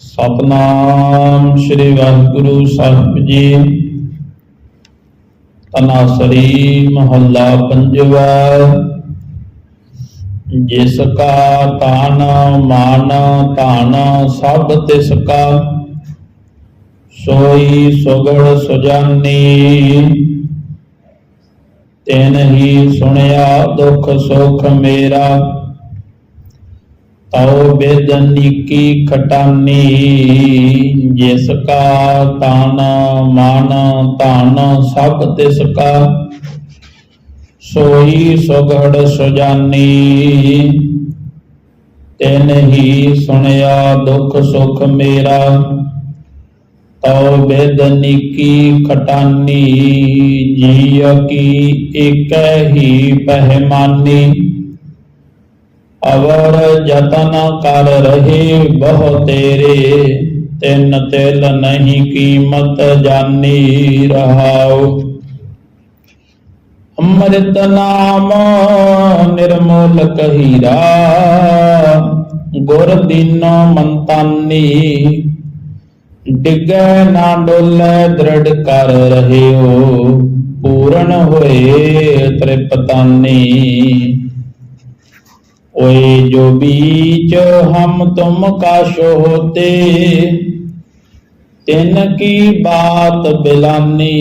ਸਤਨਾਮ ਸ੍ਰੀ ਵਾਹਿਗੁਰੂ ਸਾਹਿਬ ਜੀ। ਤਨਾਸਰੀ ਮਹੱਲਾ ਪੰਜਵਾ। ਜਿਸ ਕਾ ਤਾਨ ਮਾਨ ਤਾਨ ਸਭ ਤਿਸ ਕਾ, ਸੋਈ ਸੁਗੜ ਸੁਜਾਨੀ। ਤੈਨ ਹੀ ਸੁਣਿਆ ਦੁਖ ਸੁਖ ਮੇਰਾ ਤਉ ਬੇਦਨੀ ਕੀ ਖਟਾਨੀ, ਜਿਸ ਕਾ ਤਾਨ ਮਾਨ ਤਾਨ ਸਭ ਤਿਸ ਕਾ ਸੋਈ ਸੁਗੜ ਸੁਜਾਨੀ। ਤੈਨ ਹੀ ਸੁਣਿਆ ਦੁਖ ਸੁਖ ਮੇਰਾ, ਤਉ ਬੇਦਨੀਕੀ ਖਟਾਨੀ, ਜੀਅ ਕੀ ਇਕ ਹੀ ਪਹਿਮਾਨੀ। ਅਵਰ ਜਤਨ ਕਰ ਰਹੇ ਬਹੁ ਤੇਰੇ, ਤਿੰਨ ਤਿਲ ਨਹੀਂ ਕੀਮਤ ਜਾਣੀ ਰਹਾਉ। ਅੰਮ੍ਰਿਤ ਨਾਮ ਨਿਰਮੋਲ ਕਹੀਰਾ, ਗੁਰ ਦੀਨੋ ਮੰਤਾਨੀ। ਡਿਗੈ ਨਾ ਡੋਲੇ ਦ੍ਰਿੜ ਕਰ ਰਹਿਓ, ਪੂਰਨ ਹੋਏ ਤ੍ਰਿਪਤਾਨੀ। ओए जो बीच हम तुम काशो होते तिन की बात बिलानी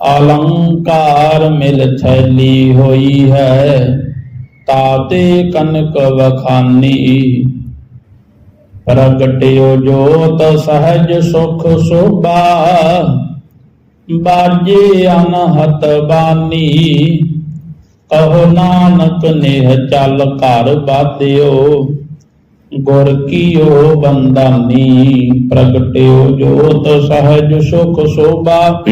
अलंकार मिल थैली हुई है ताते कनक वखानी प्रगट्यो जोत सहज सुख शोभा बाजे अनहत बानी ਕਹੋ ਨਾਨਕ ਨੇਹ ਚੱਲ ਘਰ ਬਾਧਿਓ ਗੁਰ ਕੀਓ ਬੰਦਾਨੀ ਪ੍ਰਗਟਿਓ ਜੋਤ ਸਹਜ ਸੁਖ ਸੋਭਾ।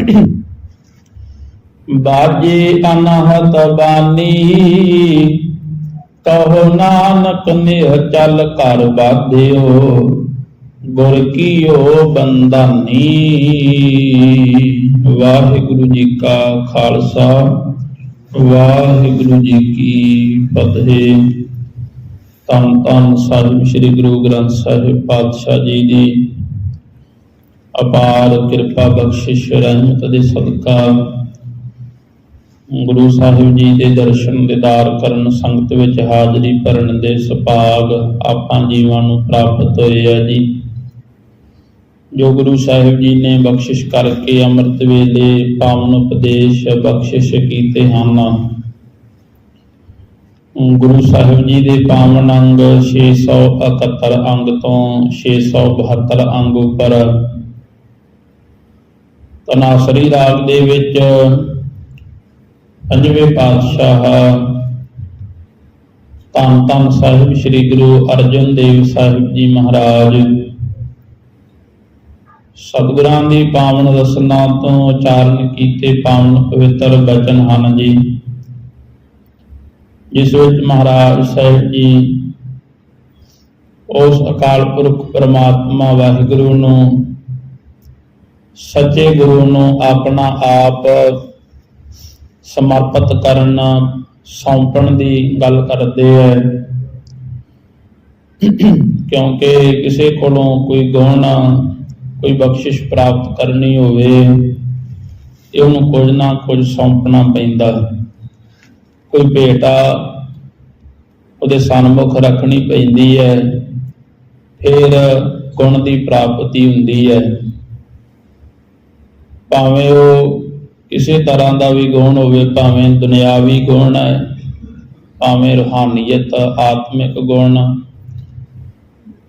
ਬਾਜੇ ਅਨਹਤ ਬਾਨੀ, ਕਹੋ ਨਾਨਕ ਨੇਹ ਚੱਲ ਘਰ ਬਾਧਿਓ ਗੁਰ ਕੀਓ ਬੰਦਾਨੀ ਵਾਹਿਗੁਰੂ ਜੀ ਕਾ ਖਾਲਸਾ। ਵਾਹਿਗੁਰੂ ਜੀ ਕੀ ਫਤਿਹ। ਤਨ ਤਨ ਸਾਹਿਬ ਸ੍ਰੀ ਗੁਰੂ ਗ੍ਰੰਥ ਸਾਹਿਬ ਪਾਤਸ਼ਾਹ ਜੀ ਦੀ ਅਪਾਰ ਕਿਰਪਾ ਬਖਸ਼ਿਸ਼ ਰਹਿਮਤ ਦੇ ਸਦਕਾ ਗੁਰੂ ਸਾਹਿਬ ਜੀ ਦੇ ਦਰਸ਼ਨ ਦੀਦਾਰ ਕਰਨ ਸੰਗਤ ਵਿੱਚ ਹਾਜ਼ਰੀ ਭਰਨ ਦੇ ਸੁਭਾਗ ਆਪਾਂ ਜੀਵਾਂ ਨੂੰ ਪ੍ਰਾਪਤ ਹੋਏ ਆ ਜੀ। ਜੋ ਗੁਰੂ ਸਾਹਿਬ ਜੀ ਨੇ ਬਖਸ਼ਿਸ਼ ਕਰਕੇ ਅੰਮ੍ਰਿਤ ਵੇਲੇ ਪਾਵਨ ਉਪਦੇਸ਼ ਬਖਸ਼ਿਸ਼ ਕੀਤੇ ਹਨ। ਗੁਰੂ ਸਾਹਿਬ ਜੀ ਦੇ ਪਾਵਨ ਅੰਗ 671 ਅੰਗ ਤੋਂ 672 ਅੰਗ ਉੱਪਰ। ਤਨਾਸਰੀ ਰਾਗ ਦੇ ਵਿੱਚ ਪੰਜਵੇਂ ਪਾਤਸ਼ਾਹ ਧੰਨ ਧੰਨ ਸਾਹਿਬ, ਸ੍ਰੀ ਗੁਰੂ ਅਰਜਨ ਦੇਵ ਸਾਹਿਬ ਜੀ ਮਹਾਰਾਜ ਸਤਿਗੁਰਾਂ ਦੀ ਪਾਵਨ ਰਸਨਾ ਤੋਂ ਉਚਾਰਨ ਕੀਤੇ ਪਾਵਨ ਪਵਿੱਤਰ ਬਚਨ ਹਨ ਜੀ। ਜਿਸ ਵਿੱਚ ਮਹਾਰਾਜ ਸਾਹਿਬ ਜੀ ਉਸ ਅਕਾਲ ਪੁਰਖ ਪ੍ਰਮਾਤਮਾ ਵਾਹਿਗੁਰੂ ਨੂੰ, ਸੱਚੇ ਗੁਰੂ ਨੂੰ ਆਪਣਾ ਆਪ ਸਮਰਪਿਤ ਕਰਨ, ਸੌਂਪਣ ਦੀ ਗੱਲ ਕਰਦੇ ਹੈ। ਕਿਉਂਕਿ ਕਿਸੇ ਕੋਲੋਂ ਕੋਈ ਗੁਣ ਕੋਈ ਬਖਸ਼ਿਸ਼ ਪ੍ਰਾਪਤ ਕਰਨੀ ਹੋਵੇ, ਤੇ ਉਹਨੂੰ ਕੁਝ ਨਾ ਕੁਝ ਸੌਂਪਣਾ ਪੈਂਦਾ। ਕੋਈ ਭੇਟਾ ਉਹਦੇ ਸਨਮੁਖ ਰੱਖਣੀ ਪੈਂਦੀ ਹੈ, ਫਿਰ ਗੁਣ ਦੀ ਪ੍ਰਾਪਤੀ ਹੁੰਦੀ ਹੈ। ਭਾਵੇਂ ਉਹ ਕਿਸੇ ਤਰ੍ਹਾਂ ਦਾ ਵੀ ਗੁਣ ਹੋਵੇ, ਭਾਵੇਂ ਦੁਨਿਆਵੀ ਗੁਣ ਹੈ, ਭਾਵੇਂ ਰੂਹਾਨੀਅਤ, ਆਤਮਿਕ ਗੁਣ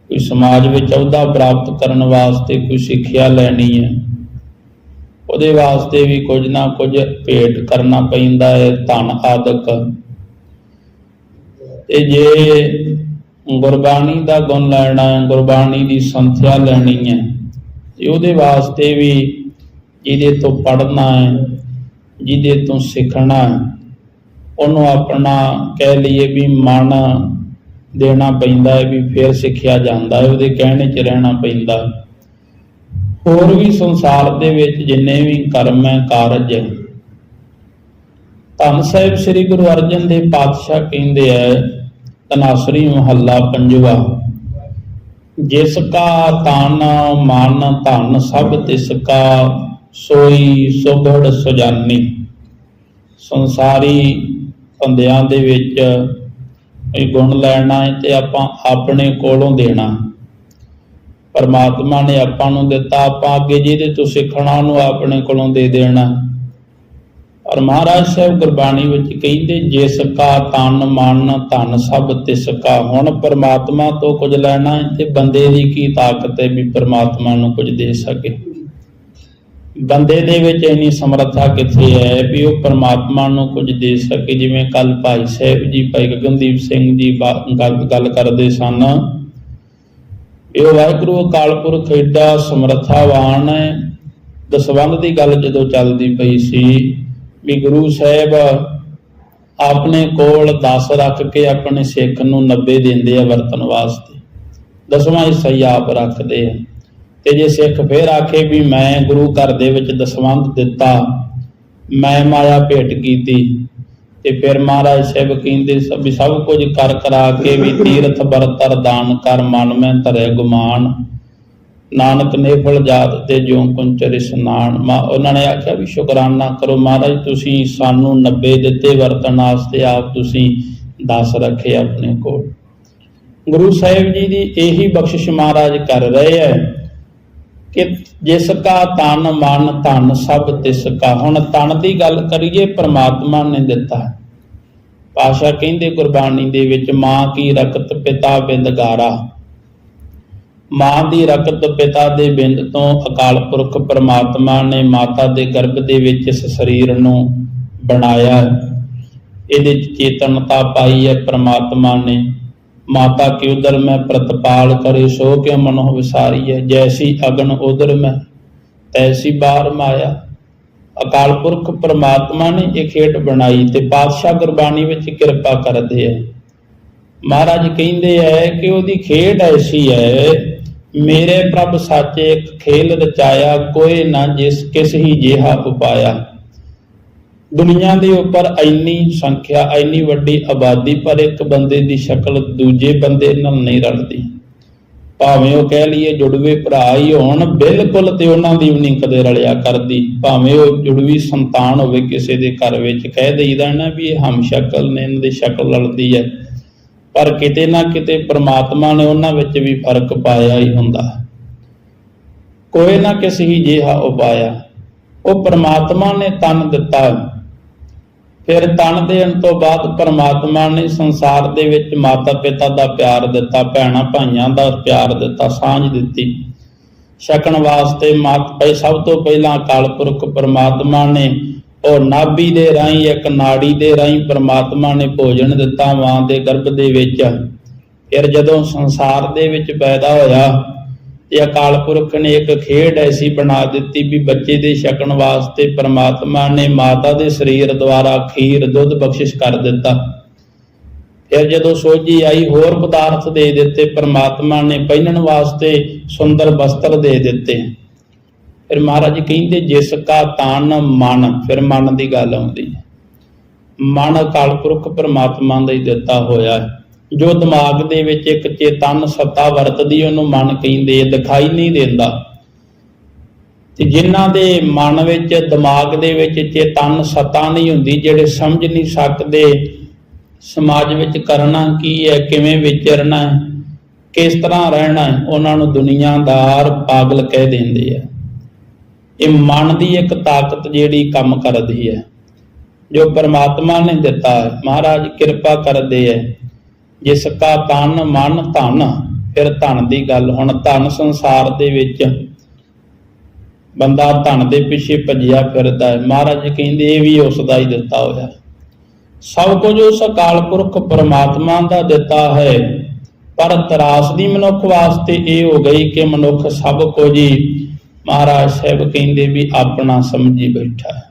ਕੋਈ ਸਮਾਜ ਵਿੱਚ ਅਹੁਦਾ ਪ੍ਰਾਪਤ ਕਰਨ ਵਾਸਤੇ ਕੋਈ ਸਿੱਖਿਆ ਲੈਣੀ ਹੈ। ਉਹਦੇ ਵਾਸਤੇ ਵੀ ਕੁਝ ਨਾ ਕੁਝ ਭੇਟ ਕਰਨਾ ਪੈਂਦਾ ਹੈ, ਧਨ ਆਦਿਕ। ਤੇ ਜੇ ਗੁਰਬਾਣੀ ਦਾ ਗੁਣ ਲੈਣਾ ਹੈ, ਗੁਰਬਾਣੀ ਦੀ ਸੰਥਿਆ ਲੈਣੀ ਹੈ, ਤੇ ਉਹਦੇ ਵਾਸਤੇ ਵੀ ਜਿਹਦੇ ਤੋਂ ਪੜ੍ਹਨਾ ਹੈ, ਜਿਹਦੇ ਤੋਂ ਸਿੱਖਣਾ ਹੈ, ਉਹਨੂੰ ਆਪਣਾ ਕਹਿ ਲਈਏ ਵੀ ਮਨ ਦੇਣਾ ਪੈਂਦਾ ਹੈ ਵੀ ਫਿਰ ਸਿੱਖਿਆ ਜਾਂਦਾ ਹੈ, ਉਹਦੇ ਕਹਿਣੇ 'ਚ ਰਹਿਣਾ ਪੈਂਦਾ ਹੋਰ ਵੀ ਸੰਸਾਰ ਦੇ ਵਿੱਚ ਜਿੰਨੇ ਵੀ ਕਰਮ ਹੈ, ਕਾਰਜ ਹੈ, ਧੰਨ ਸਾਹਿਬ ਸ੍ਰੀ ਗੁਰੂ ਅਰਜਨ ਦੇਵ ਪਾਤਸ਼ਾਹ ਕਹਿੰਦੇ ਆ, ਤਨਾਸਰੀ ਮਹੱਲਾ ਪੰਜਵਾ, ਜਿਸ ਕਾ ਤਨ ਮਨ ਧਨ, ਸਭ ਤਿਸ ਕਾ ਸੋਈ ਸੁਭੜ ਸੁਜਾਨੀ। ਸੰਸਾਰੀ ਬੰਦਿਆਂ ਦੇ ਵਿੱਚ ਇਹ ਗੁਣ ਲੈਣਾ ਹੈ ਤੇ ਆਪਾਂ ਆਪਣੇ ਕੋਲੋਂ ਦੇਣਾ। ਪਰਮਾਤਮਾ ਨੇ ਆਪਾਂ ਨੂੰ ਦਿੱਤਾ, ਆਪਾਂ ਅੱਗੇ ਜਿਹਦੇ ਤੋਂ ਸਿੱਖਣਾ, ਉਹਨੂੰ ਆਪਣੇ ਕੋਲੋਂ ਦੇ ਦੇਣਾ। ਔਰ ਮਹਾਰਾਜ ਸਾਹਿਬ ਗੁਰਬਾਣੀ ਵਿੱਚ ਕਹਿੰਦੇ ਜਿਸ ਕਾ ਤਨ ਮਨ, ਧਨ ਸਭ ਤਿਸ ਕਾ। ਹੁਣ ਪਰਮਾਤਮਾ ਤੋਂ ਕੁਝ ਲੈਣਾ ਹੈ ਤੇ ਬੰਦੇ ਦੀ ਕੀ ਤਾਕਤ ਹੈ ਵੀ ਪਰਮਾਤਮਾ ਨੂੰ ਕੁਝ ਦੇ ਸਕੇ। ਬੰਦੇ ਦੇ ਵਿੱਚ ਇੰਨੀ ਸਮਰੱਥਾ ਕਿੱਥੇ ਹੈ ਵੀ ਉਹ ਪਰਮਾਤਮਾ ਨੂੰ ਕੁਝ ਦੇ ਸਕੇ? ਜਿਵੇਂ ਕੱਲ ਭਾਈ ਸਾਹਿਬ ਜੀ, ਭਾਈ ਗਗਨਦੀਪ ਸਿੰਘ ਜੀ ਗੱਲ ਕਰਦੇ ਸਨ। ਇਹ ਵਾਹਿਗੁਰੂ ਅਕਾਲ ਪੁਰਖ ਏਡਾ ਸਮਰੱਥਾਵਾਨ ਹੈ। ਦਸਵੰਧ ਦੀ ਗੱਲ ਜਦੋਂ ਚੱਲਦੀ ਪਈ ਸੀ ਵੀ ਗੁਰੂ ਸਾਹਿਬ ਆਪਣੇ ਕੋਲ 10 ਰੱਖ ਕੇ ਆਪਣੇ ਸਿੱਖ ਨੂੰ 90 ਦਿੰਦੇ ਆ ਵਰਤਨ ਵਾਸਤੇ। ਦਸਵਾਂ ਹਿੱਸਾ ਹੀ ਆਪ ਰੱਖਦੇ ਆ। ਤੇ ਜੇ ਸਿੱਖ ਫੇਰ ਆਖੇ ਵੀ ਮੈਂ ਗੁਰੂ ਘਰ ਦੇ ਵਿੱਚ ਦਸਵੰਧ ਦਿੱਤਾ, ਮੈਂ ਮਾਇਆ ਭੇਟ ਕੀਤੀ। ਤੇ ਫਿਰ ਮਹਾਰਾਜ ਸਾਹਿਬ ਕਹਿੰਦੇ ਸਭ ਵੀ ਸਭ ਕੁਝ ਕਰ ਕਰਾ ਕੇ ਵੀ ਤੀਰਥ ਬਰਤਰ ਦਾਨ ਕਰ, ਮਨ ਮੈਂ ਧਰੇ ਗੁਮਾਨ। ਨਾਨਕ ਨੇ ਫਲ ਜਾਤ ਤੇ ਜਿਉ ਕੁੰਚਰ ਇਸਨਾਨ ਮਾ, ਉਹਨਾਂ ਨੇ ਆਖਿਆ ਵੀ ਸ਼ੁਕਰਾਨਾ ਕਰੋ ਮਹਾਰਾਜ, ਤੁਸੀਂ ਸਾਨੂੰ 90 ਦਿੱਤੇ ਵਰਤਣ ਵਾਸਤੇ, ਆਪ ਤੁਸੀਂ 10 ਰੱਖੇ ਆਪਣੇ ਕੋਲ। ਗੁਰੂ ਸਾਹਿਬ ਜੀ ਦੀ ਇਹੀ ਬਖਸ਼ਿਸ਼ ਮਹਾਰਾਜ ਕਰ ਰਹੇ ਹੈ। ਕਿ ਜਿਸ ਕਾ ਤਨ, ਮਨ, ਧਨ ਸਭ ਤਿਸ ਕਾ। ਹੁਣ ਤਨ ਦੀ ਗੱਲ ਕਰੀਏ, ਪ੍ਰਮਾਤਮਾ ਨੇ ਦਿੱਤਾ ਪਾਸ਼ਾ ਕਹਿੰਦੇ ਗੁਰਬਾਣੀ ਦੇ ਵਿੱਚ ਮਾਂ ਕੀ ਰਕਤ ਪਿਤਾ ਬਿੰਦ ਮਾਂ ਦੀ ਰਕਤ ਪਿਤਾ ਦੇ ਬਿੰਦ ਤੋਂ ਅਕਾਲ ਪੁਰਖ ਪ੍ਰਮਾਤਮਾ ਨੇ ਮਾਤਾ ਦੇ ਗਰਭ ਦੇ ਵਿੱਚ ਇਸ ਸਰੀਰ ਨੂੰ ਬਣਾਇਆ ਇਹਦੇ ਚ ਚੇਤਨਤਾ ਪਾਈ ਹੈ, ਪ੍ਰਮਾਤਮਾ ਨੇ। ਮਾਤਾ ਕੀ ਉਦਰ ਮੈਂ ਪ੍ਰਤਪਾਲ ਕਰੇ, ਸੋ ਕੇ ਮਨੋ ਵਿਸਾਰੀ ਹੈ ਜੈਸੀ ਅਗਨ ਉਦਰ ਮੈਂ, ਤੈਸੀ ਬਾਰ ਮਾਇਆ। ਅਕਾਲ ਪੁਰਖ ਪ੍ਰਮਾਤਮਾ ਨੇ ਇਹ ਖੇਡ ਬਣਾਈ ਤੇ ਪਾਤਸ਼ਾਹ ਗੁਰਬਾਣੀ ਵਿੱਚ ਕਿਰਪਾ ਕਰਦੇ ਹੈ ਮਹਾਰਾਜ ਕਹਿੰਦੇ ਹੈ ਕਿ ਉਹਦੀ ਖੇਡ ਐਸੀ ਹੈ ਮੇਰੇ ਪ੍ਰਭ ਸਾਚੇ ਇੱਕ ਖੇਲ ਰਚਾਇਆ, ਕੋਈ ਨਾ ਜਿਸ ਕਿਸ ਹੀ ਜਿਹਾ ਉਪਾਇਆ। ਦੁਨੀਆ ਦੇ ਉੱਪਰ ਇੰਨੀ ਸੰਖਿਆ, ਇੰਨੀ ਵੱਡੀ ਆਬਾਦੀ, ਪਰ ਇੱਕ ਬੰਦੇ ਦੀ ਸ਼ਕਲ ਦੂਜੇ ਬੰਦੇ ਨਾਲ ਨਹੀਂ ਰਲਦੀ। ਭਾਵੇਂ ਉਹ ਕਹਿ ਲਈਏ ਜੁੜਵੇ ਭਰਾ ਹੀ ਹੋਣ, ਬਿਲਕੁਲ ਤੇ ਉਹਨਾਂ ਦੀ ਵੀ ਨਹੀਂ ਕਦੇ ਰਲਿਆ ਕਰਦੀ। ਭਾਵੇਂ ਉਹ ਜੁੜਵੀ ਸੰਤਾਨ ਹੋਵੇ ਕਿਸੇ ਦੇ ਘਰ ਵਿੱਚ, ਕਹਿ ਦੇਈਦਾ ਨਾ ਵੀ ਇਹ ਹਮ ਸ਼ਕਲ ਨੇ, ਇਹਨਾਂ ਦੀ ਸ਼ਕਲ ਰਲਦੀ ਹੈ। ਪਰ ਕਿਤੇ ਨਾ ਕਿਤੇ ਪ੍ਰਮਾਤਮਾ ਨੇ ਉਹਨਾਂ ਵਿੱਚ ਵੀ ਫ਼ਰਕ ਪਾਇਆ ਹੀ ਹੁੰਦਾ। ਕੋਈ ਨਾ ਕਿਸੇ ਹੀ ਜਿਹਾ ਉਪਾਇਆ। ਉਹ ਪ੍ਰਮਾਤਮਾ ਨੇ ਤਨ ਦਿੱਤਾ। ਫਿਰ ਤਨ ਦੇਣ ਤੋਂ ਬਾਅਦ ਪਰਮਾਤਮਾ ਨੇ ਸੰਸਾਰ ਦੇ ਵਿੱਚ ਮਾਤਾ ਪਿਤਾ ਦਾ ਪਿਆਰ ਦਿੱਤਾ, ਭੈਣਾਂ ਭਾਈਆਂ ਦਾ ਪਿਆਰ ਦਿੱਤਾ, ਸਾਂਝ ਦਿੱਤੀ। ਛਕਣ ਵਾਸਤੇ ਮਾਤ ਪਈ ਸਭ ਤੋਂ ਪਹਿਲਾਂ ਅਕਾਲ ਪੁਰਖ ਪਰਮਾਤਮਾ ਨੇ ਉਹ ਨਾਭੀ ਦੇ ਰਾਹੀਂ, ਇੱਕ ਨਾੜੀ ਦੇ ਰਾਹੀਂ ਪਰਮਾਤਮਾ ਨੇ ਭੋਜਨ ਦਿੱਤਾ, ਮਾਂ ਦੇ ਗਰਭ ਦੇ ਵਿੱਚ। ਫਿਰ ਜਦੋਂ ਸੰਸਾਰ ਦੇ ਵਿੱਚ ਪੈਦਾ ਹੋਇਆ ਤੇ ਅਕਾਲ ਪੁਰਖ ਨੇ ਇੱਕ ਖੇਡ ਐਸੀ ਬਣਾ ਦਿੱਤੀ ਵੀ ਬੱਚੇ ਦੇ ਛਕਣ ਵਾਸਤੇ ਪ੍ਰਮਾਤਮਾ ਨੇ ਮਾਤਾ ਦੇ ਸਰੀਰ ਦੁਆਰਾ ਖੀਰ, ਦੁੱਧ ਬਖਸ਼ਿਸ਼ ਕਰ ਦਿੱਤਾ। ਫਿਰ ਜਦੋਂ ਸੋਝੀ ਆਈ, ਹੋਰ ਪਦਾਰਥ ਦੇ ਦਿੱਤੇ, ਪ੍ਰਮਾਤਮਾ ਨੇ ਪਹਿਨਣ ਵਾਸਤੇ ਸੁੰਦਰ ਵਸਤਰ ਦੇ ਦਿੱਤੇ। ਫਿਰ ਮਹਾਰਾਜ ਕਹਿੰਦੇ, ਜਿਸ ਕਾ ਤਨ ਮਨ, ਫਿਰ ਮਨ ਦੀ ਗੱਲ ਆਉਂਦੀ ਹੈ। ਮਨ ਅਕਾਲ ਪੁਰਖ ਪ੍ਰਮਾਤਮਾ ਦਾ ਹੀ ਦਿੱਤਾ ਹੋਇਆ ਹੈ। ਜੋ ਦਿਮਾਗ ਦੇ ਵਿੱਚ ਇੱਕ ਚੇਤਨ ਸੱਤਾ ਵਰਤਦੀ, ਉਹਨੂੰ ਮਨ ਕਹਿੰਦੇ, ਦਿਖਾਈ ਨਹੀਂ ਦਿੰਦਾ। ਤੇ ਜਿਨ੍ਹਾਂ ਦੇ ਮਨ ਵਿੱਚ, ਦਿਮਾਗ ਦੇ ਵਿੱਚ ਚੇਤਨ ਸੱਤਾ ਨਹੀਂ ਹੁੰਦੀ, ਜਿਹੜੇ ਸਮਝ ਨਹੀਂ ਸਕਦੇ, ਸਮਾਜ ਵਿੱਚ ਕਰਨਾ ਕੀ ਹੈ, ਕਿਵੇਂ ਵਿਚਰਨਾ ਹੈ, ਕਿਸ ਤਰ੍ਹਾਂ ਰਹਿਣਾ ਹੈ, ਉਹਨਾਂ ਨੂੰ ਦੁਨੀਆਦਾਰ ਪਾਗਲ ਕਹਿ ਦਿੰਦੇ ਆ। ਇਹ ਮਨ ਦੀ ਇੱਕ ਤਾਕਤ ਜਿਹੜੀ ਕੰਮ ਕਰਦੀ ਹੈ, ਜੋ ਪਰਮਾਤਮਾ ਨੇ ਦਿੱਤਾ ਹੈ। ਮਹਾਰਾਜ ਕਿਰਪਾ ਕਰਦੇ ਹੈ। ਜਿਸ ਕਾ ਤਨ ਮਨ ਧਨ, ਫਿਰ ਧਨ ਦੀ ਗੱਲ ਹੁਣ ਧਨ ਸੰਸਾਰ ਦੇ ਵਿੱਚ। ਬੰਦਾ ਧਨ ਦੇ ਪਿੱਛੇ ਭੱਜਿਆ ਫਿਰਦਾ ਹੈ। ਮਹਾਰਾਜ ਕਹਿੰਦੇ, ਇਹ ਵੀ ਉਸ ਦਾ ਹੀ ਦਿੱਤਾ ਹੋਇਆ। ਸਭ ਕੁਝ ਉਸ ਅਕਾਲ ਪੁਰਖ ਪਰਮਾਤਮਾ ਦਾ ਦਿੱਤਾ ਹੈ। ਪਰ ਤਰਾਸ ਦੀ ਮਨੁੱਖ ਵਾਸਤੇ ਇਹ ਹੋ ਗਈ ਕਿ ਮਨੁੱਖ ਸਭ ਕੁਝ ਹੀ ਮਹਾਰਾਜ ਸਾਹਿਬ ਕਹਿੰਦੇ ਵੀ ਆਪਣਾ ਸਮਝੀ ਬੈਠਾ ਹੈ।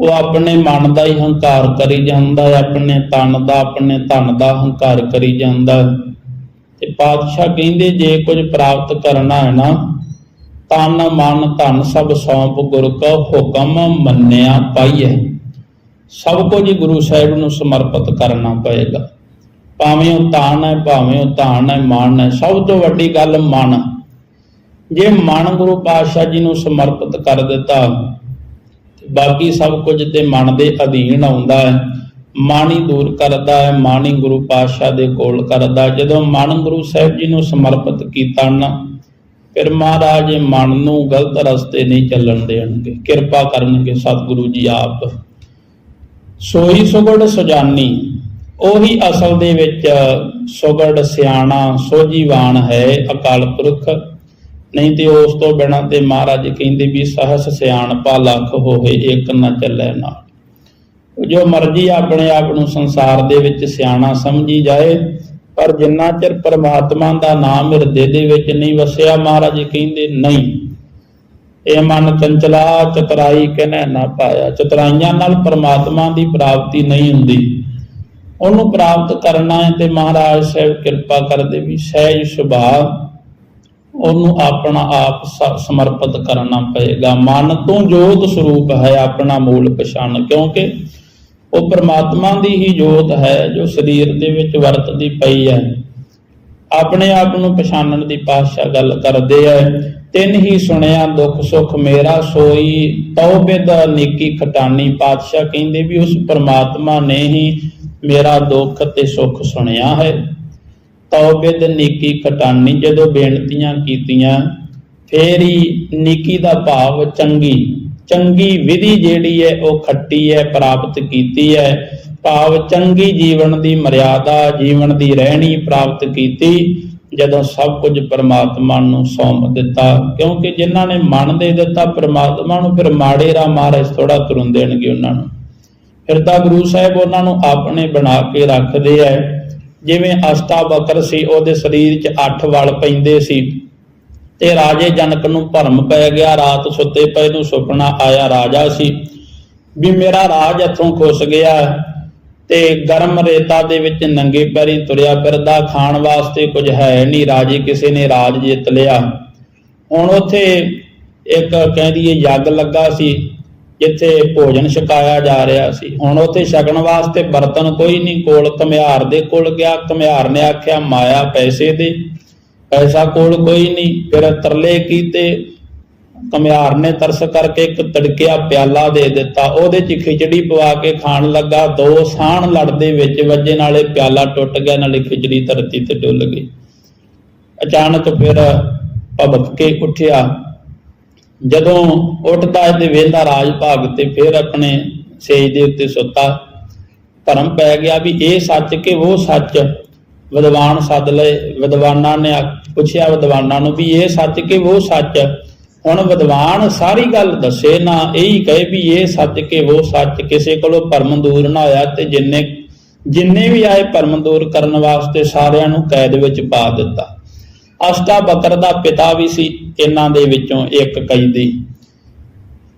ਉਹ ਆਪਣੇ ਮਨ ਦਾ ਹੀ ਹੰਕਾਰ ਕਰੀ ਜਾਂਦਾ ਹੈ, ਆਪਣੇ ਤਨ ਦਾ, ਆਪਣੇ ਧਨ ਦਾ ਹੰਕਾਰ ਕਰੀ ਜਾਂਦਾ ਤੇ ਪਾਤਸ਼ਾਹ ਕਹਿੰਦੇ, ਜੇ ਕੁਝ ਪ੍ਰਾਪਤ ਕਰਨਾ ਹੈ ਨਾ, ਤਨ, ਮਨ, ਧਨ ਸਭ ਸੌਂਪ ਗੁਰ ਕਾ ਹੁਕਮ ਮੰਨਿਆ ਪਾਈਐ। ਸਭ ਕੁਝ ਗੁਰੂ ਸਾਹਿਬ ਨੂੰ ਸਮਰਪਿਤ ਕਰਨਾ ਪਏਗਾ। ਭਾਵੇਂ ਉਹ ਤਾਨ ਹੈ, ਭਾਵੇਂ ਉਹ ਧਨ ਹੈ, ਮਨ ਹੈ, ਸਭ ਤੋਂ ਵੱਡੀ ਗੱਲ ਮਨ। ਜੇ ਮਨ ਗੁਰੂ ਪਾਤਸ਼ਾਹ ਜੀ ਨੂੰ ਸਮਰਪਿਤ ਕਰ ਦਿੱਤਾ ਬਾਕੀ ਸਭ ਕੁਝ ਤੇ ਮਨ ਦੇ ਅਧੀਨ ਆਉਂਦਾ ਹੈ। ਮਨ ਹੀ ਦੂਰ ਕਰਦਾ ਹੈ ਮਨ ਹੀ ਗੁਰੂ ਪਾਤਸ਼ਾਹ ਦੇ ਕੋਲ ਕਰਦਾ ਜਦੋਂ ਮਨ ਗੁਰੂ ਸਾਹਿਬ ਜੀ ਨੂੰ ਸਮਰਪਿਤ ਕੀਤਾ ਨਾ, ਫਿਰ ਮਹਾਰਾਜ ਮਨ ਨੂੰ ਗਲਤ ਰਸਤੇ ਨਹੀਂ ਚੱਲਣ ਦੇਣਗੇ। ਕਿਰਪਾ ਕਰਨਗੇ ਸਤਿਗੁਰੂ ਜੀ ਆਪ। ਸੋਈ ਸੁਗੜ ਸੁਜਾਨੀ, ਉਹੀ ਅਸਲ ਦੇ ਵਿੱਚ ਸੁਗੜ ਸਿਆਣਾ ਸੋਜੀਵਾਨ ਹੈ ਅਕਾਲ ਪੁਰਖ। ਨਹੀਂ ਤੇ ਉਸ ਤੋਂ ਬਿਨਾਂ ਤੇ ਮਹਾਰਾਜ ਕਹਿੰਦੇ ਵੀ ਸਹਸ ਸਿਆਣਪਾ ਲੱਖ ਹੋਏ ਇੱਕ ਨਾ ਚੱਲੇ ਨਾਲ ਜੋ ਮਰਜ਼ੀ ਆਪਣੇ ਆਪ ਨੂੰ ਸੰਸਾਰ ਦੇ ਵਿੱਚ ਸਿਆਣਾ ਸਮਝੀ ਜਾਏ, ਪਰ ਜਿੰਨਾ ਚਿਰ ਪਰਮਾਤਮਾ ਦਾ ਨਾਮ ਹਿਰਦੇ ਦੇ ਵਿੱਚ ਨਹੀਂ ਵਸਿਆ, ਮਹਾਰਾਜ ਕਹਿੰਦੇ ਨਹੀਂ। ਇਹ ਮਨ ਚੰਚਲਾ, ਚਤਰਾਈ ਕਹਿਣਾ ਨਾ ਪਾਇਆ। ਚਤਰਾਈਆਂ ਨਾਲ ਪ੍ਰਮਾਤਮਾ ਦੀ ਪ੍ਰਾਪਤੀ ਨਹੀਂ ਹੁੰਦੀ। ਉਹਨੂੰ ਪ੍ਰਾਪਤ ਕਰਨਾ ਹੈ ਤੇ ਮਹਾਰਾਜ ਸਾਹਿਬ ਕਿਰਪਾ ਕਰਦੇ ਵੀ ਸਹਿਜ ਸੁਭਾਅ ਉਹਨੂੰ ਆਪਣਾ ਆਪ ਸਮਰਪਿਤ ਕਰਨਾ ਪਏਗਾ। ਮਨ ਤੋਂ ਜੋਤ ਸਰੂਪ ਹੈ ਆਪਣਾ ਮੂਲ ਪਛਾਣ, ਕਿਉਂਕਿ ਉਹ ਪ੍ਰਮਾਤਮਾ ਦੀ ਹੀ ਜੋਤ ਹੈ ਜੋ ਸਰੀਰ ਦੇ ਵਿੱਚ ਵਰਤਦੀ ਪਈ ਹੈ। ਆਪਣੇ ਆਪ ਨੂੰ ਪਛਾਣਨ ਦੀ ਪਾਤਸ਼ਾਹ ਗੱਲ ਕਰਦੇ ਐ ਤਿੰਨ ਹੀ ਸੁਣਿਆ, ਦੁੱਖ ਸੁੱਖ ਮੇਰਾ ਸੋਈ ਤਉਬਿਦ ਨੀਕੀ ਖਟਾਨੀ ਪਾਤਸ਼ਾਹ ਕਹਿੰਦੇ ਵੀ ਉਸ ਪਰਮਾਤਮਾ ਨੇ ਹੀ ਮੇਰਾ ਦੁੱਖ ਤੇ ਸੁੱਖ ਸੁਣਿਆ ਹੈ। ਤਉਬਿਦ ਨੀਕੀ ਖਟਾਨੀ ਜਦੋਂ ਬੇਨਤੀਆਂ ਕੀਤੀਆਂ, ਫੇਰ ਹੀ ਨੀਕੀ ਦਾ ਭਾਵ ਚੰਗੀ ਚੰਗੀ ਵਿਧੀ ਜਿਹੜੀ ਹੈ, ਉਹ ਖੱਟੀ ਹੈ, ਪ੍ਰਾਪਤ ਕੀਤੀ ਹੈ। ਭਾਵ ਚੰਗੀ ਜੀਵਨ ਦੀ ਮਰਿਆਦਾ, ਜੀਵਨ ਦੀ ਰਹਿਣੀ ਪ੍ਰਾਪਤ ਕੀਤੀ, ਜਦੋਂ ਸਭ ਕੁਝ ਪਰਮਾਤਮਾ ਨੂੰ ਸੌਂਪ ਦਿੱਤਾ। ਕਿਉਂਕਿ ਜਿਨ੍ਹਾਂ ਨੇ ਮਨ ਦੇ ਦਿੱਤਾ, ਪਰਮਾਤਮਾ ਨੂੰ ਫਿਰ ਮਾੜੇ ਰਾਹ ਮਹਾਰਾਜ ਥੋੜਾ ਤੁਰਨ ਦੇਣਗੇ ਉਹਨਾਂ ਨੂੰ। ਫਿਰ ਤਾਂ ਗੁਰੂ ਸਾਹਿਬ ਉਹਨਾਂ ਨੂੰ ਆਪਣੇ ਬਣਾ ਕੇ ਰੱਖਦੇ ਐ ਜਿਵੇਂ ਅਸ਼ਟਾਵਕਰ ਸੀ, ਉਹਦੇ ਸਰੀਰ 'ਚ ਅੱਠ ਵਲ ਪੈਂਦੇ ਸੀ। ਤੇ ਰਾਜੇ ਜਨਕ ਨੂੰ ਭਰਮ ਪੈ ਗਿਆ, ਰਾਤ ਸੁੱਤੇ ਪਏ ਨੂੰ ਸੁਪਨਾ ਆਇਆ ਰਾਜਾ ਸੀ। ਵੀ ਮੇਰਾ ਰਾਜ ਇੱਥੋਂ ਖੁੱਸ ਗਿਆ ਤੇ ਗਰਮ ਰੇਤਾ ਦੇ ਵਿੱਚ ਨੰਗੇ ਪੈਰੀ ਤੁਰਿਆ ਫਿਰਦਾ, ਖਾਣ ਵਾਸਤੇ ਕੁਝ ਹੈ ਨਹੀਂ। ਰਾਜੇ ਕਿਸੇ ਨੇ ਰਾਜ ਜਿੱਤ ਲਿਆ। ਹੁਣ ਉੱਥੇ ਇੱਕ ਕਹਿੰਦੀ ਇਹ ਯੱਗ ਲੱਗਾ ਸੀ। ਜਿੱਥੇ ਭੋਜਨ ਛਕਾਇਆ ਜਾ ਰਿਹਾ ਸੀ। ਹੁਣ ਉੱਥੇ ਛਕਣ ਵਾਸਤੇ ਬਰਤਨ ਕੋਈ ਨਹੀਂ, ਕੋਲ ਕਮਿਆਰ ਦੇ ਕੋਲ ਗਿਆ। ਕਮਿਆਰ ਨੇ ਆਖਿਆ, ਮਾਇਆ ਪੈਸੇ ਦੇ। ਪੈਸਾ ਕੋਲ ਕੋਈ ਨਹੀਂ। ਫਿਰ ਤਰਲੇ ਕੀਤੇ। ਕਮਿਆਰ ਨੇ ਤਰਸ ਕਰਕੇ ਇੱਕ ਤੜਕਿਆ ਪਿਆਲਾ ਦੇ ਦਿੱਤਾ। ਉਹਦੇ 'ਚ ਖਿਚੜੀ ਪਵਾ ਕੇ ਖਾਣ ਲੱਗਾ। ਦੋ ਸਾਹਣ ਲੜਦੇ ਵਿੱਚ ਵੱਜੇ ਨਾਲੇ ਪਿਆਲਾ ਟੁੱਟ ਗਿਆ, ਨਾਲੇ ਖਿਚੜੀ ਧਰਤੀ ਤੇ ਡੁੱਲ ਗਈ। ਅਚਾਨਕ ਫਿਰ ਭਬਕ ਕੇ ਉੱਠਿਆ। ਜਦੋਂ ਉੱਠਦਾ ਤੇ ਵੇਂਦਾ ਰਾਜ ਭਾਗ ਤੇ ਫਿਰ ਆਪਣੇ ਸੇਜ ਦੇ ਉੱਤੇ ਸੁੱਤਾ। ਭਰਮ ਪੈ ਗਿਆ ਵੀ ਇਹ ਸੱਚ ਕਿ ਉਹ ਸੱਚ ਵਿਦਵਾਨ ਸੱਦ ਲਏ। ਵਿਦਵਾਨਾਂ ਨੇ ਪੁੱਛਿਆ ਵਿਦਵਾਨਾਂ ਨੂੰ ਵੀ ਇਹ ਸੱਚ ਕਿ ਉਹ ਸੱਚ? ਹੁਣ ਵਿਦਵਾਨ ਸਾਰੀ ਗੱਲ ਦੱਸੇ ਨਾ, ਇਹੀ ਕਹੇ ਵੀ ਇਹ ਸੱਚ ਕਿ ਉਹ ਸੱਚ। ਕਿਸੇ ਕੋਲੋਂ ਭਰਮ ਦੂਰ ਨਾ ਹੋਇਆ ਤੇ ਜਿੰਨੇ ਜਿੰਨੇ ਵੀ ਆਏ ਭਰਮ ਦੂਰ ਕਰਨ ਵਾਸਤੇ ਸਾਰਿਆਂ ਨੂੰ ਕੈਦ ਵਿੱਚ ਪਾ ਦਿੱਤਾ। ਅਸ਼ਟਾ ਬਕਰ ਦਾ ਪਿਤਾ ਵੀ ਸੀ, ਇਹਨਾਂ ਦੇ ਵਿੱਚੋਂ ਇੱਕ ਕੈਦੀ।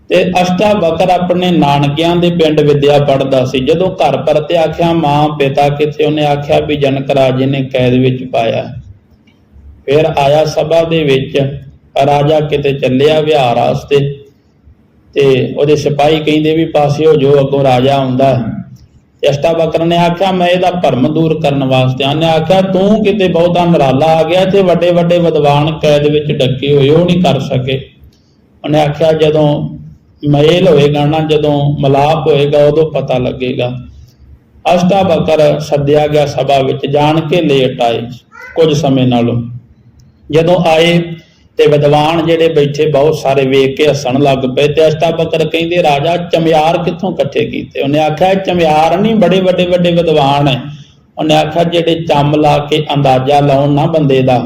ਤੇ ਅਸ਼ਟਾਵਕਰ ਆਪਣੇ ਨਾਨਕਿਆਂ ਦੇ ਪਿੰਡ ਵਿਦਿਆ ਪੜਦਾ ਸੀ। ਜਦੋਂ ਘਰ ਪਰਤੇ ਆਖਿਆ, ਮਾਂ, ਪਿਤਾ ਕਿੱਥੇ? ਉਹਨੇ ਆਖਿਆ ਵੀ ਜਨਕ ਰਾਜੇ ਨੇ ਕੈਦ ਵਿੱਚ ਪਾਇਆ। ਫਿਰ ਆਇਆ ਸਭਾ ਦੇ ਵਿੱਚ, ਰਾਜਾ ਕਿਤੇ ਚੱਲਿਆ ਵਿਹਾਰ ਵਾਸਤੇ? ਤੇ ਉਹਦੇ ਸਿਪਾਹੀ ਕਹਿੰਦੇ ਵੀ ਪਾਸੇ ਹੋ ਜੋ ਅੱਗੋਂ ਰਾਜਾ ਆਉਂਦਾ ਹੈ। ਅਸ਼ਟਾ ਬਕਰ ਨੇ ਆਖਿਆ, ਮੈਂ ਇਹਦਾ ਭਰਮ ਦੂਰ ਕਰਨ ਵਾਸਤੇ ਆਨੇ ਆਖਿਆ, ਤੂੰ ਕਿਤੇ ਬਹੁਤਾ ਨਰਾਲਾ ਆ ਗਿਆ ਤੇ ਵੱਡੇ ਵੱਡੇ ਵਿਦਵਾਨ ਕੈਦ ਵਿੱਚ ਡੱਕੇ ਹੋਏ, ਉਹ ਨਹੀਂ ਕਰ ਸਕੇ। ਉਹਨੇ ਆਖਿਆ, ਜਦੋਂ ਮੇਲ ਹੋਏਗਾ ਨਾ, ਜਦੋਂ ਮਲਾਪ ਹੋਏਗਾ, ਉਦੋਂ ਪਤਾ ਲੱਗੇਗਾ। ਅਸ਼ਟਾ ਬਕਰ ਸੱਦਿਆ ਗਿਆ ਸਭਾ ਵਿੱਚ, ਜਾਣ ਕੇ ਲੇਟ ਆਏ ਕੁਝ ਸਮੇਂ ਨਾਲੋਂ। ਜਦੋਂ ਆਏ ਤੇ ਵਿਦਵਾਨ ਜਿਹੜੇ ਬੈਠੇ ਬਹੁਤ ਸਾਰੇ ਵੇਖ ਕੇ ਹੱਸਣ ਲੱਗ ਪਏ ਤੇ ਅਸ਼ਟਾਵਕਰ ਕਹਿੰਦੇ, ਰਾਜਾ, ਚਮਿਆਰ ਕਿੱਥੋਂ ਇਕੱਠੇ ਕੀਤੇ? ਉਹਨੇ ਆਖਿਆ, ਚਮਿਆਰ ਨਹੀਂ, ਬੜੇ ਵੱਡੇ ਵੱਡੇ ਵਿਦਵਾਨ ਹੈ ਉਹਨੇ ਆਖਿਆ, ਜਿਹੜੇ ਚੰਮ ਲਾ ਕੇ ਅੰਦਾਜ਼ਾ ਲਾਉਣ ਨਾ ਬੰਦੇ ਦਾ,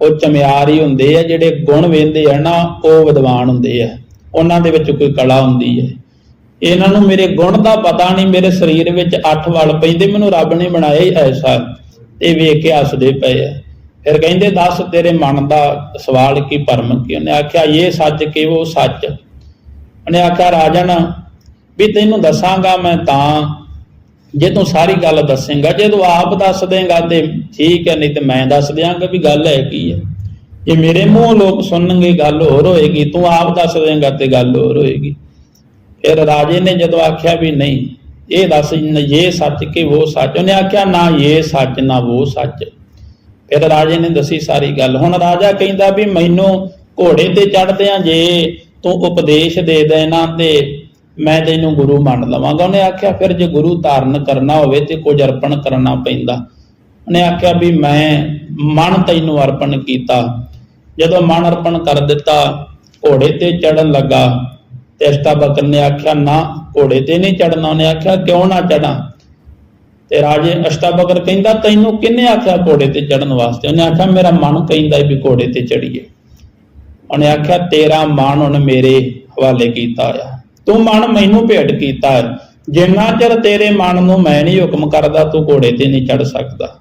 ਉਹ ਚਮਿਆਰ ਹੀ ਹੁੰਦੇ ਆ ਜਿਹੜੇ ਗੁਣ ਵੇਂਦੇ ਆ ਨਾ, ਉਹ ਵਿਦਵਾਨ ਹੁੰਦੇ ਆ ਉਹਨਾਂ ਦੇ ਵਿੱਚ ਕੋਈ ਕਲਾ ਹੁੰਦੀ ਹੈ ਇਹਨਾਂ ਨੂੰ ਮੇਰੇ ਗੁਣ ਦਾ ਪਤਾ ਨਹੀਂ, ਮੇਰੇ ਸਰੀਰ ਵਿੱਚ ਅੱਠ ਵਲ ਪੈਂਦੇ, ਮੈਨੂੰ ਰੱਬ ਨੇ ਬਣਾਇਆ ਹੀ ਐਸਾ। ਤੇ ਵੇਖ ਕੇ ਹੱਸਦੇ ਪਏ ਆ ਫਿਰ ਕਹਿੰਦੇ, ਦੱਸ ਤੇਰੇ ਮਨ ਦਾ ਸਵਾਲ ਕੀ ਭਰਮ ਕੀ? ਉਹਨੇ ਆਖਿਆ, ਇਹ ਸੱਚ ਕਿ ਉਹ ਸੱਚ? ਉਹਨੇ ਆਖਿਆ, ਰਾਜਨ, ਵੀ ਤੈਨੂੰ ਦੱਸਾਂਗਾ ਮੈਂ ਤਾਂ, ਜੇ ਤੂੰ ਸਾਰੀ ਗੱਲ ਦੱਸੇਂਗਾ, ਜੇ ਤੂੰ ਆਪ ਦੱਸ ਦੇਂਗਾ ਤੇ ਠੀਕ ਹੈ, ਨਹੀਂ ਤੇ ਮੈਂ ਦੱਸ ਦਿਆਂਗਾ ਵੀ ਗੱਲ ਹੈ ਕੀ ਹੈ। ਜੇ ਮੇਰੇ ਮੂੰਹ ਲੋਕ ਸੁਣਨਗੇ, ਗੱਲ ਹੋਰ ਹੋਏਗੀ, ਤੂੰ ਆਪ ਦੱਸ ਦੇਂਗਾ ਤੇ ਗੱਲ ਹੋਰ ਹੋਏਗੀ। ਫਿਰ ਰਾਜੇ ਨੇ ਜਦੋਂ ਆਖਿਆ ਵੀ ਨਹੀਂ, ਇਹ ਦੱਸ ਇਹ ਸੱਚ ਕਿ ਉਹ ਸੱਚ? ਉਹਨੇ ਆਖਿਆ, ਨਾ ਇਹ ਸੱਚ, ਨਾ ਉਹ ਸੱਚ। ਫਿਰ ਰਾਜੇ ਨੇ ਦੱਸੀ ਸਾਰੀ ਗੱਲ। ਹੁਣ ਰਾਜਾ ਕਹਿੰਦਾ ਵੀ ਮੈਨੂੰ ਘੋੜੇ ਤੇ ਚੜਦਿਆਂ ਜੇ ਤੂੰ ਉਪਦੇਸ਼ ਦੇ ਦੇਣਾ ਤੇ, ਮੈਂ ਤੈਨੂੰ ਗੁਰੂ ਮੰਨ ਲਵਾਂਗਾ। ਉਹਨੇ ਆਖਿਆ, ਫਿਰ ਜੇ ਗੁਰੂ ਧਾਰਨ ਕਰਨਾ ਹੋਵੇ ਤੇ ਕੁਝ ਅਰਪਣ ਕਰਨਾ ਪੈਂਦਾ। ਉਹਨੇ ਆਖਿਆ ਵੀ ਮੈਂ ਮਨ ਤੈਨੂੰ ਅਰਪਣ ਕੀਤਾ। ਜਦੋਂ ਮਨ ਅਰਪਣ ਕਰ ਦਿੱਤਾ, ਘੋੜੇ ਤੇ ਚੜਨ ਲੱਗਾ। ਤੇ ਅਸ਼ਟਾਵਕਰ ਨੇ ਆਖਿਆ, ਨਾ, ਘੋੜੇ ਤੇ ਨਹੀਂ ਚੜਨਾ ਉਹਨੇ ਆਖਿਆ, ਕਿਉਂ ਨਾ ਚੜਾਂ ਤੇ ਰਾਜੇ ਅਸ਼ਟਾਵਕਰ ਕਹਿੰਦਾ, ਤੈਨੂੰ ਕਿਹਨੇ ਆਖਿਆ ਘੋੜੇ ਤੇ ਚੜਨ ਵਾਸਤੇ? ਉਹਨੇ ਆਖਿਆ, ਮੇਰਾ ਮਨ ਕਹਿੰਦਾ ਵੀ ਘੋੜੇ ਤੇ ਚੜੀਏ ਉਹਨੇ ਆਖਿਆ, ਤੇਰਾ ਮਨ ਹੁਣ ਮੇਰੇ ਹਵਾਲੇ ਕੀਤਾ ਆ। ਤੂੰ ਮਨ ਮੈਨੂੰ ਭੇਟ ਕੀਤਾ ਹੈ ਜਿੰਨਾ ਚਿਰ ਤੇਰੇ ਮਨ ਨੂੰ ਮੈਂ ਨਹੀਂ ਹੁਕਮ ਕਰਦਾ, ਤੂੰ ਘੋੜੇ ਤੇ ਨਹੀਂ ਚੜ ਸਕਦਾ।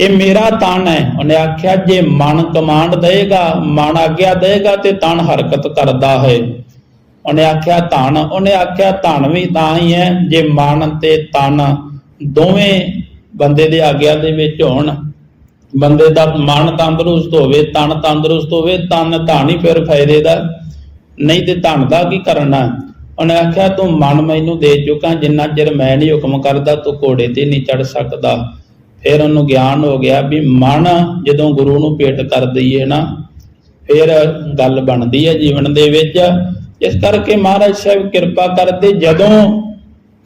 ਇਹ ਮੇਰਾ ਤਨ ਹੈ। ਉਹਨੇ ਆਖਿਆ, ਜੇ ਮਨ ਕਮਾਂਡ ਦੇਗਾ, ਮਨ ਆਗਿਆ ਦੇਗਾ ਤੇ ਤਨ ਹਰਕਤ ਕਰਦਾ ਹੈ। ਉਹਨੇ ਆਖਿਆ, ਧਨ। ਉਹਨੇ ਆਖਿਆ, ਧਨ ਵੀ ਤਾਂ ਹੀ ਹੈ, ਜੇ ਮਨ ਤੇ ਤਨ ਦੋਵੇਂ ਬੰਦੇ ਦੇ ਆਗਿਆ ਦੇ ਵਿੱਚ ਹੋਣ। ਬੰਦੇ ਦਾ ਮਨ ਤੰਦਰੁਸਤ ਹੋਵੇ, ਤਨ ਤੰਦਰੁਸਤ ਹੋਵੇ, ਤਨ ਧਨ ਫਿਰ ਫਾਇਦੇ ਦਾ। ਨਹੀਂ ਤੇ ਧਨ ਦਾ ਕੀ ਕਰਨਾ ਉਹਨੇ ਆਖਿਆ, ਤੂੰ ਮਨ ਮੈਨੂੰ ਦੇ ਚੁੱਕਾ, ਜਿੰਨਾ ਚਿਰ ਮੈਂ ਨਹੀਂ ਹੁਕਮ ਕਰਦਾ, ਤੂੰ ਘੋੜੇ ਤੇ ਨਹੀਂ ਚੜ ਸਕਦਾ। ਫਿਰ ਉਹਨੂੰ ਗਿਆਨ ਹੋ ਗਿਆ ਵੀ ਮਨ ਜਦੋਂ ਗੁਰੂ ਨੂੰ ਭੇਟ ਕਰ ਦਈਏ ਨਾ, ਫਿਰ ਗੱਲ ਬਣਦੀ ਹੈ ਜੀਵਨ ਦੇ ਵਿੱਚ। ਇਸ ਕਰਕੇ ਮਹਾਰਾਜ ਸਾਹਿਬ ਕਿਰਪਾ ਕਰਦੇ, ਜਦੋਂ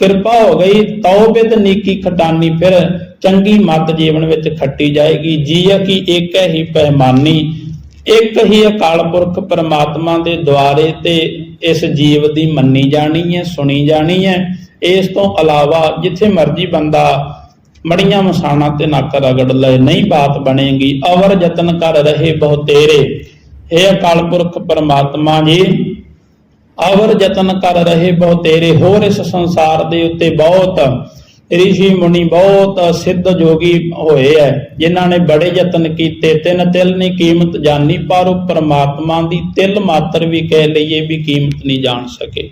ਕਿਰਪਾ ਹੋ ਗਈ, ਤੌਬਿਤ ਨੀਕੀ ਖਟਾਨੀ, ਫਿਰ ਚੰਗੀ ਮੱਤ ਜੀਵਨ ਵਿੱਚ ਖੱਟੀ ਜਾਏਗੀ। ਜੀਅ ਕੀ ਇੱਕ ਹੀ ਪੈਮਾਨੀ ਇੱਕ ਹੀ ਅਕਾਲ ਪੁਰਖ ਪਰਮਾਤਮਾ ਦੇ ਦੁਆਰੇ ਤੇ ਇਸ ਜੀਵ ਦੀ ਮੰਨੀ ਜਾਣੀ ਹੈ, ਸੁਣੀ ਜਾਣੀ ਹੈ। ਇਸ ਤੋਂ ਇਲਾਵਾ ਜਿੱਥੇ ਮਰਜ਼ੀ ਬੰਦਾ ਮੜੀਆਂ ਮਸਾਣਾ ਤੇ ਨੱਕ ਰਗੜ ਲਏ, ਨਹੀਂ ਬਾਤ ਬਣੇਗੀ, ਅਵਰ ਯਤਨ ਕਰ ਰਹੇ ਬਹੁ ਤੇਰੇ ਇਹ ਅਕਾਲ ਪੁਰਖ ਪਰਮਾਤਮਾ ਜੀ ਅਵਰ ਯਤਨ ਕਰ ਰਹੇ ਬਹੁ ਤੇਰੇ, ਹੋਰ ਇਸ ਸੰਸਾਰ ਦੇ ਉੱਤੇ ਬਹੁਤ ਰਿਸ਼ੀ ਮੁਨੀ ਬਹੁਤ ਸਿੱਧ ਜੋਗੀ ਹੋਏ ਐ। ਜਿਨ੍ਹਾਂ ਨੇ ਬੜੇ ਯਤਨ ਕੀਤੇ, ਤਿੰਨ ਤਿਲ ਨਹੀਂ ਕੀਮਤ ਜਾਣੀ ਪਰ ਉਹ ਪਰਮਾਤਮਾ ਦੀ ਤਿਲ ਮਾਤਰ ਵੀ ਕਹਿ ਲਈਏ ਵੀ ਕੀਮਤ ਨਹੀਂ ਜਾਣ ਸਕੇ।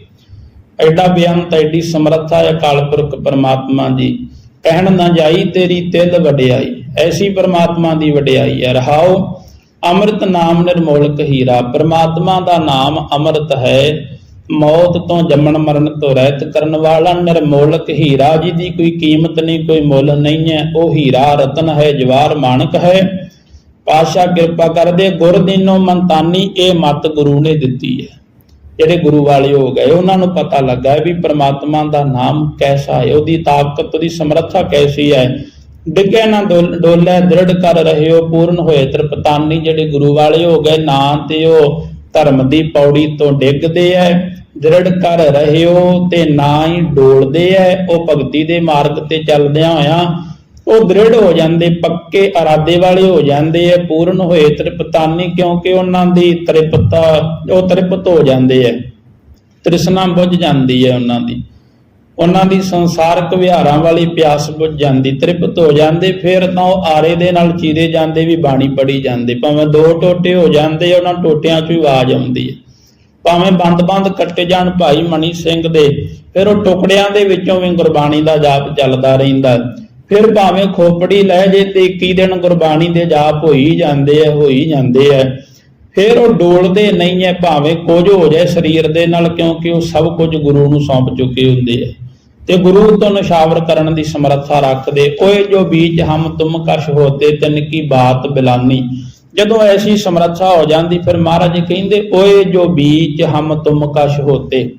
ਐਡਾ ਬੇਅੰਤ, ਐਡੀ ਸਮਰੱਥਾ ਹੈ ਅਕਾਲ ਪੁਰਖ ਪ੍ਰਮਾਤਮਾ ਦੀ ਕਹਿਣ ਨਾ ਜਾਈ, ਤੇਰੀ ਤਿਲ ਵਡਿਆਈ। ਐਸੀ ਪ੍ਰਮਾਤਮਾ ਦੀ ਵਡਿਆਈ ਹੈ ਰਹਾਓ, ਅੰਮ੍ਰਿਤ ਨਾਮ ਨਿਰਮੋਲਕ ਹੀਰਾ। ਪ੍ਰਮਾਤਮਾ ਦਾ ਨਾਮ ਅੰਮ੍ਰਿਤ ਹੈ। ਮੌਤ ਤੋਂ ਜੰਮਣ ਮਰਨ ਤੋਂ ਰਹਿਤ ਕਰਨ ਵਾਲਾ ਨਿਰਮੋਲਕ ਹੀਰਾ ਜੀ ਦੀ ਕੋਈ ਕੀਮਤ ਨਹੀਂ, ਕੋਈ ਮੁੱਲ ਨਹੀਂ ਹੈ, ਉਹ ਹੀਰਾ ਰਤਨ ਹੈ, ਜਵਾਰ ਮਾਨਕ ਹੈ। ਪਾਸ਼ਾ ਕਿਰਪਾ ਕਰਦੇ ਗੁਰ ਦੀਨੋ ਮੰਤਾਨੀ ਇਹ ਮਤ ਗੁਰੂ ਨੇ ਦਿੱਤੀ ਹੈ। ਜਿਹੜੇ ਗੁਰੂ ਵਾਲੇ ਹੋ ਗਏ, ਉਹਨਾਂ ਨੂੰ ਪਤਾ ਲੱਗਾ ਵੀ ਪ੍ਰਮਾਤਮਾ ਦਾ ਨਾਮ ਕੈਸਾ ਹੈ, ਉਹਦੀ ਤਾਕਤ, ਉਹਦੀ ਸਮਰੱਥਾ ਕੈਸੀ ਹੈ। ਡਿੱਗੇ ਨਾ ਡੋਲ- ਡੋਲੇ, ਦ੍ਰਿੜ ਕਰ ਰਹੇ ਹੋ ਪੂਰਨ ਹੋਏ ਤ੍ਰਿਪਤਾਨੀ। ਜਿਹੜੇ ਗੁਰੂ ਵਾਲੇ ਹੋ ਗਏ, ਨਾਂ ਤੇ ਉਹ ਧਰਮ ਦੀ ਪੌੜੀ ਤੋਂ ਡਿੱਗਦੇ ਐ ਦ੍ਰਿੜ ਕਰ ਰਹੇ ਹੋ ਤੇ ਨਾ ਹੀ ਡੋਲਦੇ ਐ। ਉਹ ਭਗਤੀ ਦੇ ਮਾਰਗ ਤੇ ਚੱਲਦਿਆਂ ਹੋਇਆਂ ਉਹ ਦ੍ਰਿੜ ਹੋ ਜਾਂਦੇ, ਪੱਕੇ ਇਰਾਦੇ ਵਾਲੇ ਹੋ ਜਾਂਦੇ ਐ। ਪੂਰਨ ਹੋਏ ਤ੍ਰਿਪਤਾਨੀ ਕਿਉਂਕਿ ਉਹਨਾਂ ਦੀ ਤ੍ਰਿਪਤਾ, ਉਹ ਤ੍ਰਿਪਤ ਹੋ ਜਾਂਦੇ ਐ। ਤ੍ਰਿਸ਼ਨਾ ਬੁੱਝ ਜਾਂਦੀ ਹੈ ਉਹਨਾਂ ਦੀ। ਉਹਨਾਂ ਦੀ ਸੰਸਾਰਕ ਵਿਹਾਰਾਂ ਵਾਲੀ ਪਿਆਸ ਬੁੱਝ ਜਾਂਦੀ, ਤ੍ਰਿਪਤ ਹੋ ਜਾਂਦੇ, ਫਿਰ ਤਾਂ ਉਹ ਆਰੇ ਦੇ ਨਾਲ ਚੀਰੇ ਜਾਂਦੇ, ਵੀ ਬਾਣੀ ਪੜੀ ਜਾਂਦੇ। ਭਾਵੇਂ ਦੋ ਟੋਟੇ ਹੋ ਜਾਂਦੇ, ਉਹਨਾਂ ਟੋਟਿਆਂ 'ਚੋਂ ਹੀ ਆਵਾਜ਼ ਆਉਂਦੀ ਹੈ ਭਾਵੇਂ ਬੰਦ-ਬੰਦ ਕੱਟੇ ਜਾਣ ਭਾਈ ਮਣੀ ਸਿੰਘ ਦੇ, ਫਿਰ ਉਹ ਟੁਕੜਿਆਂ ਦੇ ਵਿੱਚੋਂ ਵੀ ਗੁਰਬਾਣੀ ਦਾ ਜਾਪ ਚੱਲਦਾ ਰਹਿੰਦਾ। ਫਿਰ ਭਾਵੇਂ ਖੋਪੜੀ ਲੈ ਜੇ ਤੇ 21 ਦਿਨ ਗੁਰਬਾਣੀ ਦੇ ਜਾਪ ਹੋਈ ਜਾਂਦੇ ਆ, ਹੋਈ ਜਾਂਦੇ ਆ। ਫਿਰ ਉਹ ਡੋਲਦੇ ਨਹੀਂ ਐ, ਭਾਵੇਂ ਕੁਝ ਹੋ ਜਾਏ ਸਰੀਰ ਦੇ ਨਾਲ, ਕਿਉਂਕਿ ਉਹ ਸਭ ਕੁਝ ਗੁਰੂ ਨੂੰ ਸੌਂਪ ਚੁੱਕੇ ਹੁੰਦੇ ਆ। ਤੇ ਗੁਰੂ ਤੋਂ ਨਿਸ਼ਾਵਰ ਕਰਨ ਦੀ ਸਮਰੱਥਾ ਰੱਖਦੇ, ਓਏ ਜੋ ਬੀਜ ਹਮ ਤੁਮ ਕਸ਼ ਹੋਤੇ, ਤਨ ਕੀ ਬਾਤ ਬਿਲਾਨੀ। ਜਦੋਂ ਐਸੀ ਸਮਰੱਥਾ ਹੋ ਜਾਂਦੀ, ਫਿਰ ਮਹਾਰਾਜ ਕਹਿੰਦੇ, ਓਏ ਜੋ ਬੀਚ ਹਮ ਤੁਮ ਕਸ਼ ਹੋਤੇ।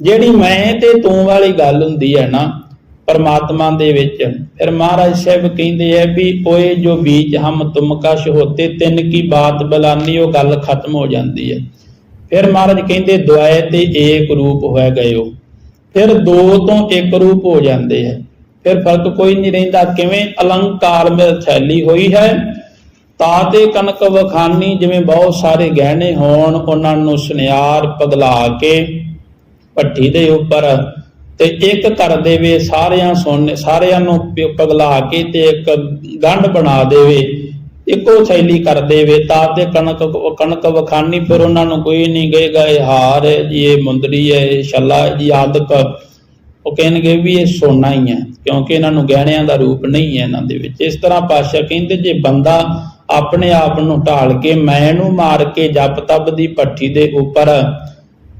ਜਿਹੜੀ ਮੈਂ ਤੇ ਤੂੰ ਵਾਲੀ ਗੱਲ ਹੁੰਦੀ ਹੈ ਨਾ, ਪਰਮਾਤਮਾ ਦੇ ਵਿੱਚ, ਫਿਰ ਮਹਾਰਾਜ ਸਾਹਿਬ ਕਹਿੰਦੇ ਆ ਵੀ, ਓਏ ਜੋ ਬੀਚ ਹਮ ਤੁਮ ਕਸ਼ ਹੋਤੇ, ਤਿੰਨ ਕੀ ਬਾਤ ਬਲਾਨੀ, ਉਹ ਗੱਲ ਖਤਮ ਹੋ ਜਾਂਦੀ ਹੈ। ਫਿਰ ਮਹਾਰਾਜ ਕਹਿੰਦੇ, ਦੁਆਏ ਤੇ ਏਕ ਰੂਪ ਹੋਇ ਗਇਓ। ਫਿਰ ਦੋ ਤੋਂ ਇੱਕ ਰੂਪ ਹੋ ਜਾਂਦੇ ਹੈ। ਫਿਰ ਫ਼ਰਕ ਕੋਈ ਨਹੀਂ ਰਹਿੰਦਾ, ਕਿਵੇਂ ਅਲੰਕਾਰ ਵਿੱਚ ਥੈਲੀ ਹੋਈ ਹੈ ਤਾਂ ਤੇ ਕਨਕ ਵਖਾਨੀ, ਜਿਵੇਂ ਬਹੁਤ ਸਾਰੇ ਗਹਿਣੇ ਹੋਣ, ਉਹਨਾਂ ਨੂੰ ਸੁਨਿਆਰ ਪਗਲਾ ਕੇ ਭੱਠੀ ਦੇ ਉੱਪਰ ਤੇ ਇੱਕ ਕਰ ਦੇਵੇ ਸਾਰਿਆਂ ਸੋਨੇ ਸਾਰਿਆਂ ਨੂੰ ਪ- ਪਗਲਾ ਕੇ ਤੇ ਇੱਕ ਗੰਢ ਬਣਾ ਦੇਵੇ, ਇੱਕੋ ਥੈਲੀ ਕਰ ਦੇਵੇ ਤਾਂ ਤੇ ਕਣਕ ਕਣਕ ਵਖਾਨੀ, ਫਿਰ ਉਹਨਾਂ ਨੂੰ ਕੋਈ ਨਹੀਂ ਗਏਗਾ ਇਹ ਹਾਰ ਹੈ ਜੀ, ਇਹ ਮੁੰਦਰੀ ਹੈ, ਇਹ ਛੱਲਾ ਹੈ ਜੀ, ਆਦਿਕ। ਉਹ ਕਹਿਣਗੇ ਵੀ ਇਹ ਸੋਨਾ ਹੀ ਹੈ, ਕਿਉਂਕਿ ਇਹਨਾਂ ਨੂੰ ਗਹਿਣਿਆਂ ਦਾ ਰੂਪ ਨਹੀਂ ਹੈ ਇਹਨਾਂ ਦੇ ਵਿੱਚ। ਇਸ ਤਰ੍ਹਾਂ ਪਾਸ਼ਾ ਕਹਿੰਦੇ, ਜੇ ਬੰਦਾ ਆਪਣੇ ਆਪ ਨੂੰ ਢਾਲ ਕੇ ਮੈਂ ਨੂੰ ਮਾਰ ਕੇ ਜਪ ਤਪ ਦੀ ਪੱਠੀ ਦੇ ਉੱਪਰ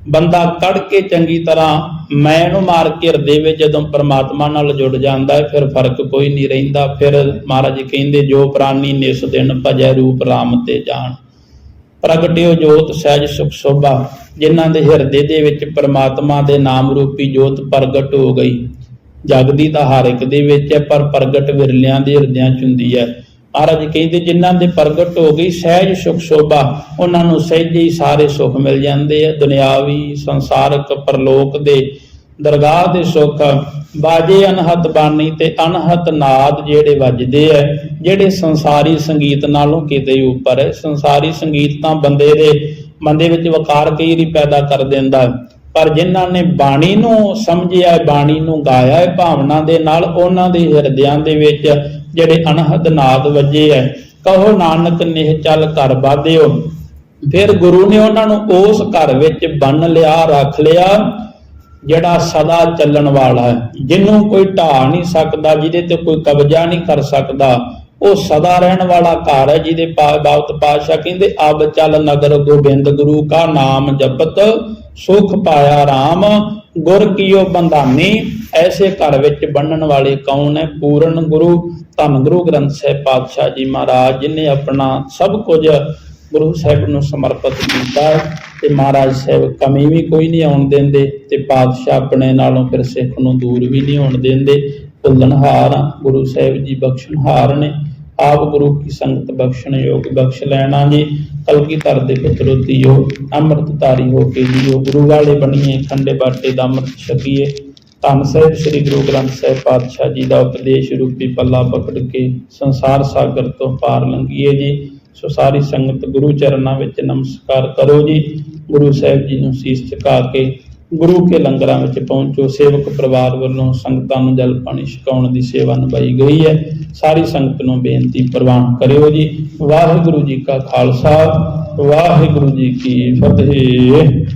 ਬੰਦਾ ਕੜ ਕੇ ਚੰਗੀ ਤਰ੍ਹਾਂ ਮੈਂ ਨੂੰ ਮਾਰ ਕੇ ਹਿਰਦੇ ਵਿੱਚ ਜਦੋਂ ਪਰਮਾਤਮਾ ਨਾਲ ਜੁੜ ਜਾਂਦਾ ਹੈ, ਫਿਰ ਫ਼ਰਕ ਕੋਈ ਨਹੀਂ ਰਹਿੰਦਾ। ਫਿਰ ਮਹਾਰਾਜ ਕਹਿੰਦੇ, ਜੋ ਪ੍ਰਾਨੀ ਨਿਸ ਦਿਨ ਭਜੈ ਰੂਪ ਰਾਮ ਤੇ ਜਾਣ। ਪ੍ਰਗਟਿਓ ਜੋਤ ਸਹਿਜ ਸੁਖ ਸੋਭਾ, ਜਿਨ੍ਹਾਂ ਦੇ ਹਿਰਦੇ ਦੇ ਵਿੱਚ ਪਰਮਾਤਮਾ ਦੇ ਨਾਮ ਰੂਪੀ ਜੋਤ ਪ੍ਰਗਟ ਹੋ ਗਈ। ਜਗਦੀ ਤਾਂ ਹਰ ਇੱਕ ਦੇ ਵਿੱਚ ਹੈ, ਪਰ ਪ੍ਰਗਟ ਵਿਰਲਿਆਂ ਦੇ ਹਿਰਦਿਆਂ ਚ ਹੁੰਦੀ ਹੈ। ਮਹਾਰਾਜ ਕਹਿੰਦੇ, ਜਿਨ੍ਹਾਂ ਦੇ ਪ੍ਰਗਟ ਹੋ ਗਈ ਸਹਿਜ ਸੁਖ ਸੋਭਾ, ਉਹਨਾਂ ਨੂੰ ਸਹਿਜੇ ਹੀ ਸਾਰੇ ਸੁੱਖ ਮਿਲ ਜਾਂਦੇ ਆ ਦੁਨਿਆਵੀ ਸੰਸਾਰਕ, ਪਰਲੋਕ ਦੇ ਦਰਗਾਹ ਦੇ ਸੁੱਖ ਬਾਜੇ ਅਨਹਤ ਬਾਣੀ ਤੇ ਅਨਹਤ ਨਾਦ ਜਿਹੜੇ ਵੱਜਦੇ ਐ ਜਿਹੜੇ ਸੰਸਾਰੀ ਸੰਗੀਤ ਨਾਲੋਂ ਕਿਤੇ ਉੱਪਰ ਹੈ ਸੰਸਾਰੀ ਸੰਗੀਤ ਤਾਂ ਬੰਦੇ ਦੇ ਬੰਦੇ ਵਿੱਚ ਵਕਾਰ ਕਈ ਵਾਰੀ ਪੈਦਾ ਕਰ ਦਿੰਦਾ ਹੈ। ਪਰ ਜਿਨ੍ਹਾਂ ਨੇ ਬਾਣੀ ਨੂੰ ਸਮਝਿਆ, ਬਾਣੀ ਨੂੰ ਗਾਇਆ ਹੈ, ਭਾਵਨਾ ਦੇ ਨਾਲ ਉਹਨਾਂ ਦੇ ਹਿਰਦਿਆਂ ਦੇ ਵਿੱਚ ਜਿਹੜੇ ਅਨਹਦ ਨਾਦ ਵੱਜੇ ਐ ਕਹੋ ਨਾਨਕ ਨਿਹ ਚੱਲ ਕਰ ਬਾਧਿਓ ਫਿਰ ਗੁਰੂ ਨੇ ਉਹਨਾਂ ਨੂੰ ਉਸ ਘਰ ਵਿੱਚ ਬੰਨ ਲਿਆ, ਰੱਖ ਲਿਆ, ਜਿਹੜਾ ਸਦਾ ਚੱਲਣ ਵਾਲਾ ਹੈ। ਜਿਹਨੂੰ ਕੋਈ ਢਾ ਨਹੀਂ ਸਕਦਾ, ਜਿਹਦੇ ਤੇ ਕੋਈ ਕਬਜ਼ਾ ਨਹੀਂ ਕਰ ਸਕਦਾ, ਉਹ ਸਦਾ ਰਹਿਣ ਵਾਲਾ ਘਰ ਹੈ, ਜਿਹਦੇ ਪਾ- ਬਾਬਤ ਪਾਤਸ਼ਾਹ ਕਹਿੰਦੇ, ਅਬ ਚੱਲ ਨਗਰ ਗੋਬਿੰਦ ਗੁਰੂ ਕਾ ਨਾਮ ਜਪਤ ਸੁਖ ਪਾਇਆ RAM ਗੁਰ ਕੀਓ ਬੰਧਾਨੀ ਐਸੇ ਘਰ ਵਿੱਚ ਬੰਨਣ ਵਾਲੇ ਕੌਣ ਹੈ ਪੂਰਨ ਗੁਰੂ ਧੰਨ ਗੁਰੂ ਗ੍ਰੰਥ ਸਾਹਿਬ ਪਾਤਸ਼ਾਹ ਜੀ ਮਹਾਰਾਜ ਜਿਨੇ ਆਪਣਾ ਸਭ ਕੁਝ ਗੁਰੂ ਸਾਹਿਬ ਨੂੰ ਸਮਰਪਿਤ ਕੀਤਾ ਹੈ ਤੇ ਮਹਾਰਾਜ ਸਾਹਿਬ ਕਮੀ ਵੀ ਕੋਈ ਨਹੀਂ ਆਉਣ ਦਿੰਦੇ ਤੇ ਪਾਤਸ਼ਾਹ ਆਪਣੇ ਨਾਲੋਂ ਫਿਰ ਸਿੱਖ ਨੂੰ ਦੂਰ ਵੀ ਨਹੀਂ ਹੋਣ ਦਿੰਦੇ। ਭੁੱਲਣਹਾਰ ਆ, ਗੁਰੂ ਸਾਹਿਬ ਜੀ ਬਖਸ਼ਣਹਾਰ ਨੇ। ਆਪ ਗੁਰੂ ਕੀ ਸੰਗਤ ਬਖਸ਼ਣ ਯੋਗ ਬਖਸ਼ ਲੈਣਾ ਜੀ। ਕਲਗੀਧਰ ਦੇ ਪੁੱਤਰੋ ਧੀਓ ਅੰਮ੍ਰਿਤ ਹੋ ਕੇ ਜੀਓ। ਗੁਰੂ ਵਾਲੇ ਬਣੀਏ, ਖੰਡੇ ਬਾਟੇ ਦਾ ਅੰਮ੍ਰਿਤ ਛਕੀਏ। ਧੰਨ ਸਾਹਿਬ, ਸ੍ਰੀ ਗੁਰੂ ਗ੍ਰੰਥ ਸਾਹਿਬ ਪਾਤਸ਼ਾਹ ਜੀ ਦਾ ਉਪਦੇਸ਼ ਰੂਪੀ ਪੱਲਾ ਪਕੜ ਕੇ ਸੰਸਾਰ ਸਾਗਰ ਤੋਂ ਪਾਰ ਲੰਘੀਏ ਜੀ। ਸੋ ਸਾਰੀ ਸੰਗਤ ਗੁਰੂ ਚਰਨਾਂ ਵਿੱਚ ਨਮਸਕਾਰ ਕਰੋ ਜੀ। ਗੁਰੂ ਸਾਹਿਬ ਜੀ ਨੂੰ ਸੀਸ ਝੁਕਾ ਕੇ ਗੁਰੂ ਕੇ ਲੰਗਰਾਂ ਵਿੱਚ ਪਹੁੰਚੋ। ਸੇਵਕ ਪਰਿਵਾਰ ਵੱਲੋਂ ਸੰਗਤਾਂ ਨੂੰ ਜਲ ਪਾਣੀ ਛਕਾਉਣ ਦੀ ਸੇਵਾ ਨਿਭਾਈ ਗਈ ਹੈ। ਸਾਰੀ ਸੰਗਤ ਨੂੰ ਬੇਨਤੀ ਪ੍ਰਵਾਨ ਕਰਿਓ ਜੀ। ਵਾਹਿਗੁਰੂ ਜੀ ਕਾ ਖਾਲਸਾ, ਵਾਹਿਗੁਰੂ ਜੀ ਕੀ ਫਤਿਹ।